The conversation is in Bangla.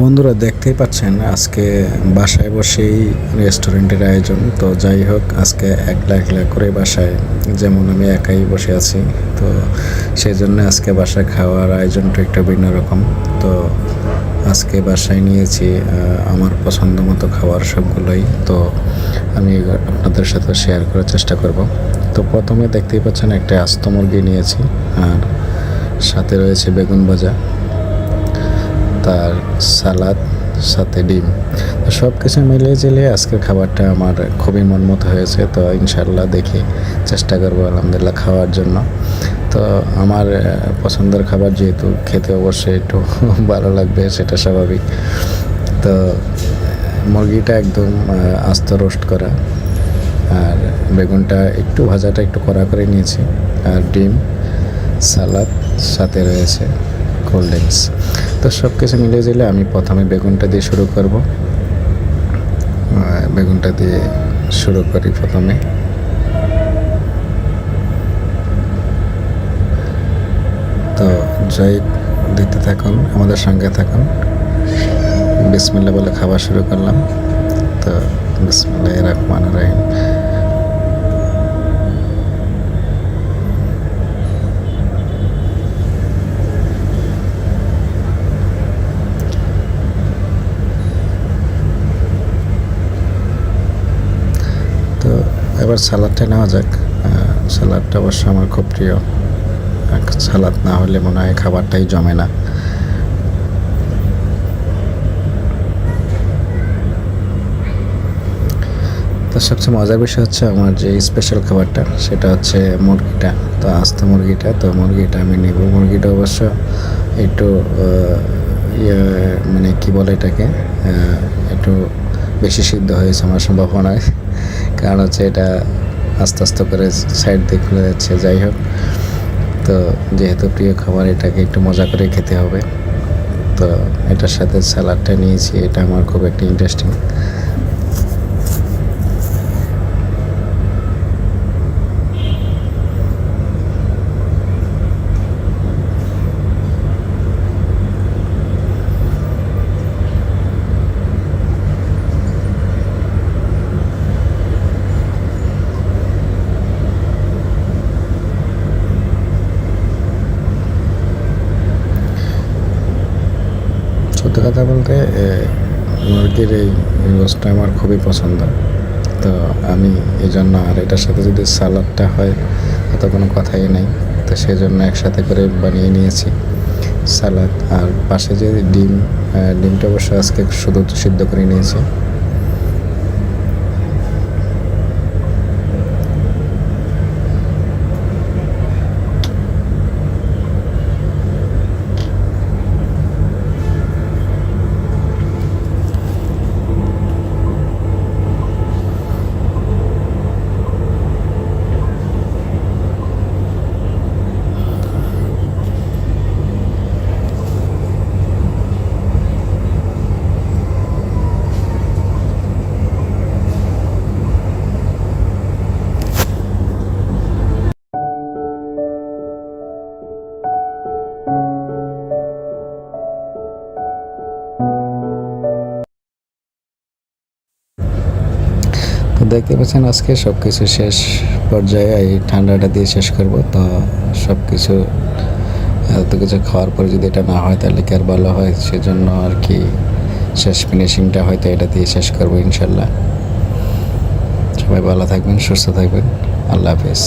বন্ধুরা দেখতেই পাচ্ছেন, আজকে বাসায় বসেই রেস্টুরেন্টের আয়োজন। তো যাই হোক, আজকে একলা একলা করে বাসায়, যেমন আমি একাই বসে আছি, তো সেই জন্য আজকে বাসায় খাওয়ার আয়োজনটা একটু ভিন্ন রকম। তো আজকে বাসায় নিয়েছি আমার পছন্দ মতো খাবার সবগুলোই। তো আমি আপনাদের সাথে শেয়ার করার চেষ্টা করব। তো প্রথমে দেখতেই পাচ্ছেন একটা আস্ত মুরগি নিয়েছি, আর সাথে রয়েছে বেগুন ভাজা। তার সালাদ, সাথে ডিম। তো সব কিছু মিলিয়ে জিলিয়ে আজকের খাবারটা আমার খুবই মনমতো হয়েছে। তো ইনশাল্লাহ দেখি চেষ্টা করব আলহামদুলিল্লাহ খাওয়ার জন্য। তো আমার পছন্দের খাবার যেহেতু খেতে অবশ্যই একটু ভালো লাগবে, সেটা স্বাভাবিক। তো মুরগিটা একদম আস্ত রোস্ট করা। আর বেগুনটা একটু ভাজাটা একটু কড়া করে নিয়েছি। আর ডিম, সালাদ, সাথে রয়েছে কোল্ড ড্রিঙ্কস। তো সব কিছু মিলে দিলে আমি প্রথমে বেগুনটা দিয়ে শুরু করব। বেগুনটা দিয়ে শুরু করি প্রথমে। তো যাই দিতে থাকুন, আমাদের সঙ্গে থাকুন। বিসমিল্লা বলে খাবার শুরু করলাম। তো বিসমিল্লাহ রহমান রহিম তো এবার সালাদটা নেওয়া যাক। সালাদটা অবশ্য আমার খুব প্রিয়। সালাদ না হলে মনে হয় খাবারটাই জমে না। তো সবচেয়ে মজার বিষয় হচ্ছে আমার যে স্পেশাল খাবারটা, সেটা হচ্ছে মুরগিটা। তো আস্ত মুরগিটা, তো মুরগিটা আমি নেব। মুরগিটা অবশ্য একটু ইয়ে মানে কি বলে এটাকে? একটু বেশি সিদ্ধ হয়েছে আমার সম্ভাবনায়। কারণ হচ্ছে এটা আস্তে আস্তে করে সাইড দিয়ে খুলে যাচ্ছে, যাই হোক। তো যেহেতু প্রিয় খাবার, এটাকে একটু মজা করে খেতে হবে। তো এটার সাথে স্যালাডটা নিয়েছি, এটা আমার খুব একটা ইন্টারেস্টিং সত্যি কথা বলতে মুরগির এই রোস্টটা আমার খুবই পছন্দ। তো আমি এই জন্য আর এটার সাথে যদি সালাদটা হয় তো কোনো কথাই নেই। তো সেই জন্য একসাথে করে বানিয়ে নিয়েছি সালাদ। আর পাশে যে ডিম ডিমটা অবশ্য আজকে শুধু সিদ্ধ করে নিয়েছি। দেখতে পাচ্ছেন, আজকে সব কিছু শেষ পর্যায়ে এই ঠান্ডাটা দিয়ে শেষ করব। তো সব কিছু এত কিছু খাওয়ার পরে যদি এটা না হয়, তাহলে কি আর ভালো হয়? সেজন্য আর কি শেষ ফিনিশিংটা হয়তো এটা দিয়ে শেষ করব ইনশাল্লাহ। সবাই ভালো থাকবেন, সুস্থ থাকবেন। আল্লাহ হাফেজ।